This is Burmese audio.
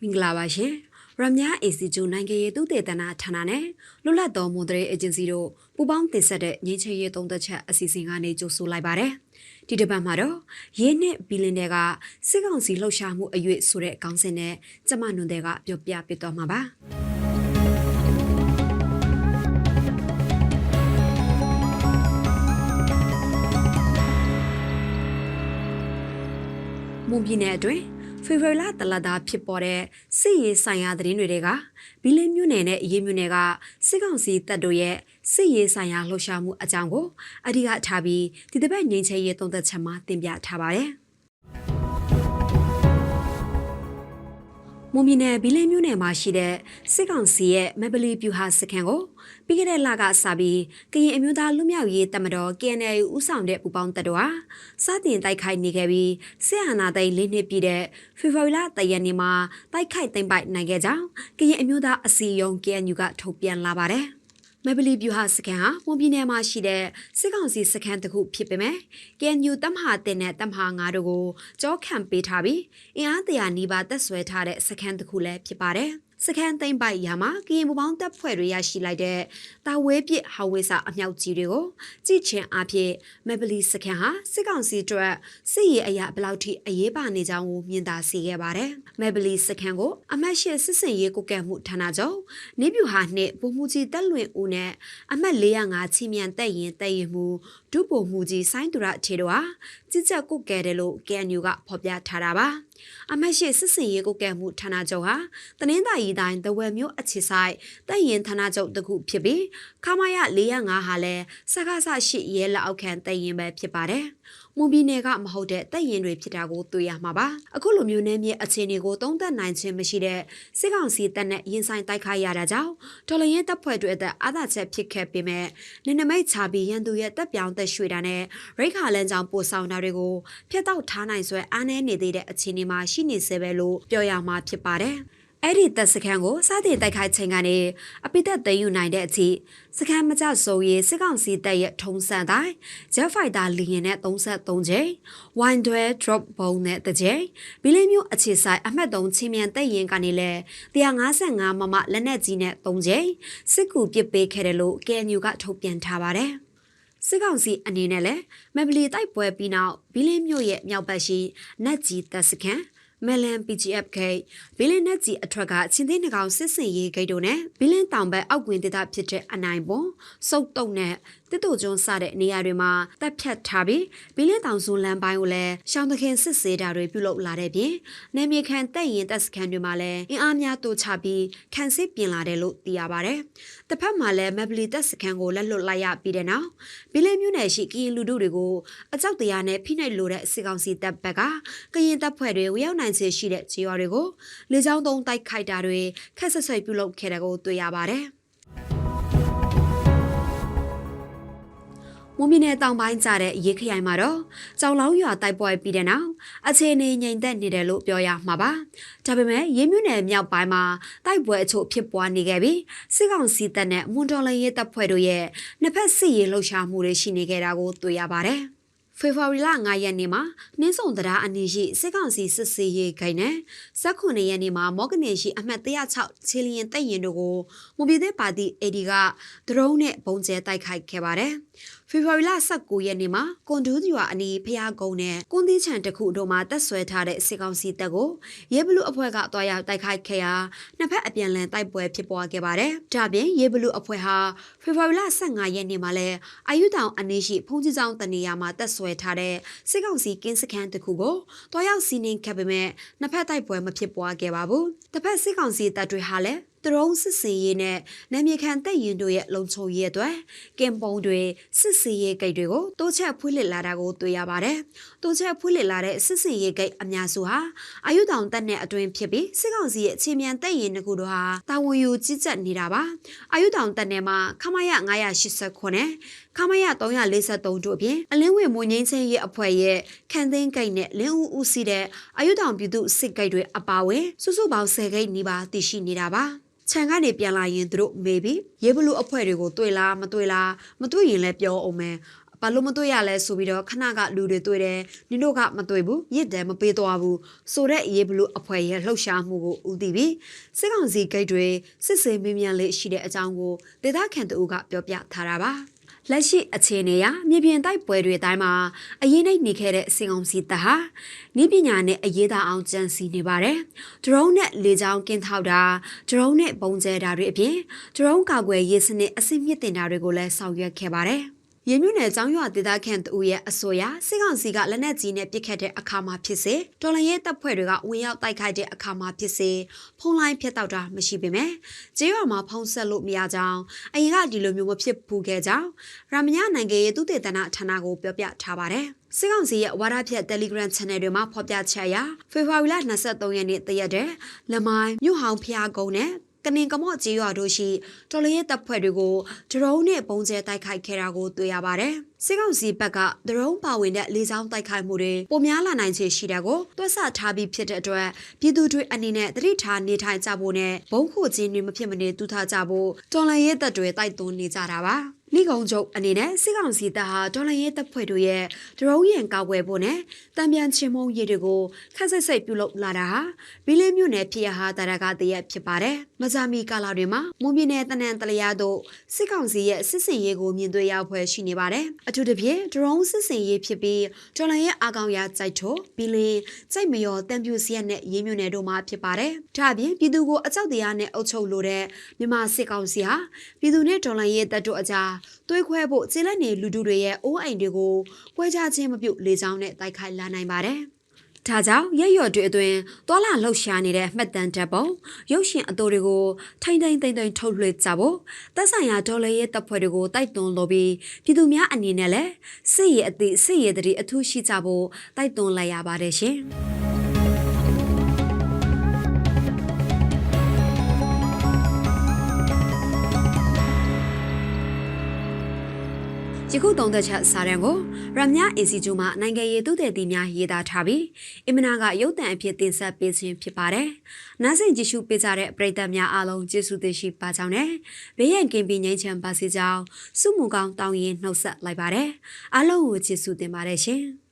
မင်္ဂလာပါရှင်ရမညာအေစီဂျူနိုင်ငံရေးသူတေသနာဌာနနဲ့လွတ်လပ်သောမွန်တရေအေဂျင်စီတို့ပူးပေါင်းတင်ဆက်တဲ့ငင်းချရေးသုံးသက်ချက်အစီအစဉ်ကနေကြိုဆိုလိုက်ပါတယ်ဒီတစ်ပတ်မှာတော့ရေးနှစ်ဘီလင်တွေကစစ်ကောင်စီလှုပ်ရှားမှုအရွေ့ဆိုတဲ့ခေါင်းစဉ်နဲ့ကျမနွန်တဲ့ကပြောပြပြသွားမှာပါမွန်ပြည်နယ်အတွင်း ဖေဖော်ဝါရီလတလတာဖြစ်ပေါ်တဲ့စစ်ရေးဆိုင်ရာသတင်းတွေကဘီလင်းမြို့နယ်နဲ့အရေးမြို့နယ်ကစစ်ကောင်စီတပ်တို့ရဲ့စစ်ရေးဆိုင်ရာလှုပ်ရှားမှုအကြောင်းကိုအဓိကထားပြီးဒီတစ်ပတ်ငင်းချရေးသုံးသက်ချက်မှာတင်ပြထားပါတယ်။ မွန်ပြည်နယ်ဘီလင်းမြို့နယ်မှာရှိတဲ့စစ်ကောင်စီရဲ့မဘလီပြူဟာစခန်းကိုပြီးခဲ့တဲ့လကစပြီးကရင်အမျိုးသားလူမျိုးရေးတမတော် KNL ဦးဆောင်တဲ့ပူပေါင်းတပ်တော်ဟာစတင်တိုက်ခိုက်နေခဲ့ပြီးစစ်အာဏာသိမ်းလေးနှစ်ပြည့်တဲ့ဖေဖော်ဝါရီလတရက်နေ့မှာတိုက်ခိုက်သိမ်းပိုက်နိုင်ခဲ့ကြောင်းကရင်အမျိုးသားအစည်းအရုံး KNU ကထုတ်ပြန်လာပါတယ်။ မဘလီဗျူဟာစခန်းဟာမွန်ပြည်နယ်မှာရှိတဲ့စစ်ကောင်စီစခန်းတစ်ခုဖြစ်ပေမဲ့ KNU တပ်မဟာတင်နဲ့တပ်မဟာ9တို့ကိုကြောခံပေးထားပြီးအင်အားတရာနီးပါးတပ်ဆွဲထားတဲ့စခန်းတစ်ခုလည်းဖြစ်ပါတယ်။ စခန်းသိမ့်ပိုက်ရာမှာကရင်ပူပေါင်းတပ်ဖွဲ့တွေရရှိလိုက်တဲ့တာဝဲပစ်ဟောင်ဝဲစာအမြောက်ကြီးတွေကိုကြည့်ချင်းအဖြစ်မဘလီစခန်းဟာစစ်ကောင်စီအတွက်စစ်ရေးအရာဘယ်လောက်ထိအရေးပါနေကြောင်းကိုမြင်သာစေခဲ့ပါတယ်။မဘလီစခန်းကိုအမတ်ရှိစစ်စင်ရေးကုကဲမှုဌာနချုပ်နေပြူဟာနှင့်ပုံမှုကြီးတက်လွင်ဦးနဲ့အမတ်405ချီမြန်တက်ရင်တက်ရင်မှုဒုပုံမှုကြီးဆိုင်းသူရထေတို့ဟာကြည်ကြက်ကုကဲတယ်လို့ KNU ကဖော်ပြထားတာပါ။ အမတ်ရှိစစ်စင်ရေးကုကဲမှုဌာနချုပ်ဟာတနင်္သာရီတိုင်းတဝယ်မြို့အခြေဆိုင်တပ်ရင်ဌာနချုပ်တစ်ခုဖြစ်ပြီးခမာယ405ဟာလည်းစကားဆရှိရဲလက်အောက်ခံတပ်ရင်ပဲဖြစ်ပါတယ်။ မွန်ပြည်နယ်ကမဟုတ်တဲ့တပ်ရင်တွေဖြစ်တာကိုတွေ့ရမှာပါ။အခုလိုမျိုးနဲ့မြေအခြေအနေကိုသုံးသပ်နိုင်ခြင်းမရှိတဲ့စစ်ကောင်စီတပ်နဲ့ရင်ဆိုင်တိုက်ခိုက်ရတာကြောင့်ဒေါ်လရင်တပ်ဖွဲ့တွေအသက်အာသာချက်ဖြစ်ခဲ့ပေမဲ့နင်နမိတ်ချပြီးရန်သူရဲ့တပ်ပြောင်းသက်ရွှေတာနဲ့ရိခါလန်းကြောင့်ပို့ဆောင်တာတွေကိုဖျက်တောက်ထားနိုင်ဆွဲအားနည်းနေသေးတဲ့အခြေအနေမှာရှိနေစေပဲလို့ပြောရမှာဖြစ်ပါတယ်။ အဲ့ဒီတပ်စခန်းကိုစတင်တိုက်ခိုက်ချိန်ကနေအပိသက်သိမ်းယူနိုင်တဲ့အထိစခန်းမကျဆိုရေးစစ်ကောင်စီတပ်ရဲ့ထုံးစံတိုင်း Jet Fighter လီရင်နဲ့33ချိန် Wine Drop ဘုံနဲ့တစ်ချိန်ဘီလင်းမျိုးအခြေဆိုင်အမှတ်3ချင်းမြန်တပ်ရင်ကနေလဲ155မမလက်နက်ကြီးနဲ့3ချိန်စစ်ကူပစ်ပေးခဲ့တယ်လို့ KNU ကထုတ်ပြန်ထားပါတယ်စစ်ကောင်စီအနေနဲ့လည်းမဘလီတိုက်ပွဲပြီးနောက်ဘီလင်းမြို့ရဲ့မြောက်ဘက်ရှိနက်ကြီးတပ်စခန်း မလန် PGF ဂိတ်ဘီလင်းနက်ကြီးအထွက်ကချင်းသိန်းနှကောင်စစ်စင်ရေးဂိတ်တို့နဲ့ဘီလင်းတောင်ဘက်အောက်ကွင်းဒေသဖြစ်တဲ့အနိုင်ပွန်စုပ်တုံနဲ့တစ်တူကျွန်းစတဲ့နေရာတွေမှာတပ်ဖြတ်ထားပြီးဘီလင်းတောင်စုလမ်းပိုင်းကိုလည်းရှောင်းသခင်စစ်ဆေးတာတွေပြုလုပ်လာတဲ့ပြင်နေမြေခံတက်ရင်တပ်စခန်းတွေမှာလည်းအင်အားများတိုးချပြီးခံစစ်ပြင်လာတယ်လို့သိရပါတယ်။တစ်ဖက်မှာလည်းမဘလီတပ်စခန်းကိုလက်လွတ်လိုက်ရပြီးတဲ့နောက်ဘီလင်းမြို့နယ်ရှိကရင်လူတို့တွေကိုအကြောက်တရားနဲ့ဖိနှိပ်လိုတဲ့စစ်ကောင်စီတပ်ဘက်ကကရင်တပ်ဖွဲ့တွေဝရောက်နိုင်စေရှိတဲ့ခြေရွာတွေကိုလေကြောင်းသုံးတိုက်ခိုက်တာတွေခက်ဆက်ဆွဲပြုလုပ်ခဲ့တဲ့ကိုတွေ့ရပါတယ်။မွန်ပြည်နယ်တောင်ပိုင်းကျတဲ့ရေခရိုင်မှာတော့ကြောင်လောင်းရွာတိုက်ပွဲပြီးတဲ့နောက်အခြေအနေငြိမ်သက်နေတယ်လို့ပြောရမှာပါ။ဒါပေမဲ့ရေမြို့နယ်မြောက်ပိုင်းမှာတိုက်ပွဲအချို့ဖြစ်ပွားနေခဲ့ပြီးစစ်ကောင်စီတပ်နဲ့မွန်တော်လရေးတပ်ဖွဲ့တို့ရဲ့နှစ်ဖက်စစ်ရေးလှုပ်ရှားမှုတွေရှိနေခဲ့တာကိုတွေ့ရပါတယ်။ ဖေဖော်ဝါရီလ9ရက်နေ့မှာနှင်းစုံတရားအနီးရှိစစ်ကောင်စီစစ်စေးရေးခိုင်နဲ့19ရက်နေ့မှာမော့ကနေရှိအမှတ်106ချီလီယန်တပ်ရင်တို့ကိုမွန်ပြည်သက်ပါတီအေဒီကဒရုန်းနဲ့ပုံကျဲတိုက်ခိုက်ခဲ့ပါတယ်။ ဖေဖော်ဝါရီလ19ရက်နေ့မှာကွန်ဒူးရွာအနီးဖျားကုန်းနဲ့ကွန်သီးချံတစ်ခုတို့မှာတက်ဆွဲထားတဲ့စစ်ကောင်စီတပ်ကိုရေဘလူအဖွဲ့ကတွားရောက်တိုက်ခိုက်ခဲ့ရာနှစ်ဖက်အပြန်လည်တိုက်ပွဲဖြစ်ပွားခဲ့ပါတယ်။ဒါပြင်ရေဘလူအဖွဲ့ဟာဖေဖော်ဝါရီလ15ရက်နေ့မှာလည်းအာယုတောင်အနီးရှိဖုန်ကြီးကျောင်းတနေရာမှာတက်ဆွဲထားတဲ့စစ်ကောင်စီကင်းစခန်းတစ်ခုကိုတွားရောက်စီးနင်းခဲ့ပေမဲ့နှစ်ဖက်တိုက်ပွဲမဖြစ်ပွားခဲ့ပါဘူး။တစ်ဖက်စစ်ကောင်စီတပ်တွေဟာလည်း တရုံးစစ်စင်ရေးနဲ့နာမည်ခံတပ်ရင်တို့ရဲ့လုံခြုံရေးအတွက်ကင်ပုံတွေစစ်စင်ရေးဂိတ်တွေကိုတိုးချက်ဖွင့်လှစ်လာတာကိုတွေ့ရပါတယ်။တိုးချက်ဖွင့်လှစ်လာတဲ့စစ်စင်ရေးဂိတ်အများစုဟာအယုတောင်တပ်နဲ့အတွင်ဖြစ်ပြီးစစ်ကောင်စီရဲ့အခြေမြန်တပ်ရင်တစ်ခုတို့ဟာတာဝန်ယူကြီးကြပ်နေတာပါ။အယုတောင်တပ်နယ်မှာခမရ989နဲ့ခမရ343တို့အပြင်အလင်းဝင်မွန်ငင်းချင်းရဲ့အဖွဲ့ရဲ့ခန်းသိန်းဂိတ်နဲ့လင်းဦးဦးစီးတဲ့အယုတောင်ပြည်သူစစ်ဂိတ်တွေအပါအဝင်စုစုပေါင်း10ဂိတ်နီးပါးတည်ရှိနေတာပါ။ ခြံကနေပြန်လာရင်သူတို့မေးပြီးရေဘလူအဖွဲ့တွေကိုတွေ့လားမတွေ့လားမတွေ့ရင်လည်းပြောအောင်မယ်ဘာလို့မတွေ့ရလဲဆိုပြီးတော့ခဏကလူတွေတွေ့တယ်နင်တို့ကမတွေ့ဘူးရစ်တယ်မပေးသွားဘူးဆိုတဲ့အရေးဘလို့အဖွဲရဲ့လှုပ်ရှားမှုကိုဦးတည်ပြီးစစ်ကောင်စီဂိတ်တွေစစ်စေးမင်းမြန်လေးရှိတဲ့အကြောင်းကိုဒေသခံတူကပြောပြထားတာပါ လက်ရှိအခြေအနေအရမြေပြင်တိုက်ပွဲတွေတိုင်းမှာအရင်နှိပ်နေခဲ့တဲ့စင်အောင်စီတပ်ဟာဤပညာနဲ့အရေးသားအောင်ကြံစီနေပါတယ်။ဒရုန်းနဲ့လေကြောင်းကင်းထောက်တာဒရုန်းနဲ့ပုံကျဲတာတွေအပြင်ဒရုန်းကာကွယ်ရေးစနစ်အစစ်မြစ်တင်တာတွေကိုလည်းဆောင်ရွက်ခဲ့ပါတယ်။ ရင်းမြနယ်ကျောင်းရွာဒေသခံတူရဲ့အဆိုအရစစ်ကောင်စီကလက်နက်ကြီးနဲ့ပစ်ခတ်တဲ့အခါမှာဖြစ်စေတော်လန်ရဲတပ်ဖွဲ့တွေကဝင်ရောက်တိုက်ခိုက်တဲ့အခါမှာဖြစ်စေဖုံးလိုင်းဖြတ်တောက်တာမရှိပေမဲ့ကျေးရွာမှာဖုံးဆက်လို့မရကြောင်းအရင်ကဒီလိုမျိုးမဖြစ်ဘူးခဲ့ကြောင်းရမညာနိုင်ငံရဲ့သူတေသနာဌာနကိုပြောပြထားပါတယ်စစ်ကောင်စီရဲ့ဝါဒဖြတ် Telegram Channel တွေမှာဖော်ပြချက်အရဖေဖော်ဝါရီလ23ရက်နေ့တရက်တဲ့လမိုင်းမြို့ဟောင်ဖျားကုန်းနဲ့ ကနင်ကမော့ကြီးရွာတို့ရှိတော်လရဲတပ်ဖွဲ့တွေကိုဒရုန်းနဲ့ပုံကျဲတိုက်ခိုက်ခဲ့တာကိုတွေ့ရပါတယ်။စစ်ကောင်စီဘက်ကဒရုန်းပါဝင်တဲ့လေကြောင်းတိုက်ခိုက်မှုတွေပုံများလာနိုင်ခြေရှိတဲ့ကိုတွက်ဆထားပြီးဖြစ်တဲ့အတွက်ပြည်သူတွေအနေနဲ့တတိထားနေထိုင်ကြဖို့နဲ့ဘုံခိုခြင်းတွေမဖြစ်မနေတူထားကြဖို့တော်လရဲတပ်တွေတိုက်တွန်းနေကြတာပါ။လိကုံချုပ်အနေနဲ့စစ်ကောင်စီတပ်ဟာဒေါ်လာရဲတပ်ဖွဲ့တို့ရဲ့ဒရုန်းရန်ကောက်ွယ်ဖို့နဲ့တံပြန်ချင်းမုံရည်တွေကိုခက်ဆက်ဆက်ပြုလုပ်လာတာဟာဘီလင်းမြို့နယ်ဖြစ်ရဟာတာရကတရက်ဖြစ်ပါတယ်။မဇာမီကာလာတွေမှာမွန်ပြည်နယ်တနန်တလျာတို့စစ်ကောင်စီရဲ့စစ်စင်ရေးကိုမြင်တွေ့ရဖွယ်ရှိနေပါတယ်။အထူးသဖြင့်ဒရုန်းစစ်စင်ရေးဖြစ်ပြီးဒေါ်လာရဲအာကောင်ရကြိုက်ထိုဘီလင်းကြိုက်မယောတံပြူစီရက်နဲ့ရေးမြို့နယ်တို့မှာဖြစ်ပါတယ်။ဒါအပြင်ပြည်သူကိုအကြောက်တရားနဲ့အုပ်ချုပ်လိုတဲ့မြန်မာစစ်ကောင်စီဟာပြည်သူနဲ့ဒေါ်လာရဲတပ်တို့အကြားတွေးခွဲဖို့ကျေလက်နေလူထုတွေရဲ့အိုးအိမ်တွေကိုကွဲခြားခြင်းမပြုတ်လေကြောင်းနဲ့တိုက်ခိုက်လာနိုင်ပါတယ်။ဒါကြောင့်ရက်ရော်တွေအတွင်းသွာလာလှုပ်ရှားနေတဲ့မှတ်တမ်းတပ်ပုံရုပ်ရှင်အတိုတွေကိုထိမ့်ထိမ့်သိမ့်သိမ့်ထုတ်လွှင့်ကြဖို့တပ်ဆိုင်ရာဒေါ်လာရဲ့တပ်ဖွဲ့တွေကိုတိုက်တွန်းလိုပြီးပြည်သူများအနေနဲ့လည်းစစ်ရေးအသည့်စစ်ရေးတည်းအထူးရှိကြဖို့တိုက်တွန်းလိုက်ရပါတယ်ရှင်။ ယခုသုံးသက်ချက်စာတမ်းကိုရမညာအင်စီဂျူမှနိုင်ငံရေးသူသည်တီများရေးသားထားပြီးအင်မနာကရုပ်တံအဖြစ်တင်ဆက်ပေးခြင်းဖြစ်ပါတယ်။နားဆင်ကြည့်ရှုပေးကြတဲ့ပရိသတ်များအားလုံးကျေးဇူးတင်ရှိပါကြောင်းနဲ့ဘေးရန်ကင်းပြီးငြိမ်းချမ်းပါစေကြောင်းစုမှုကောင်းတောင်းရင်နှုတ်ဆက်လိုက်ပါတယ်။အားလုံးကိုကျေးဇူးတင်ပါတယ်ရှင်။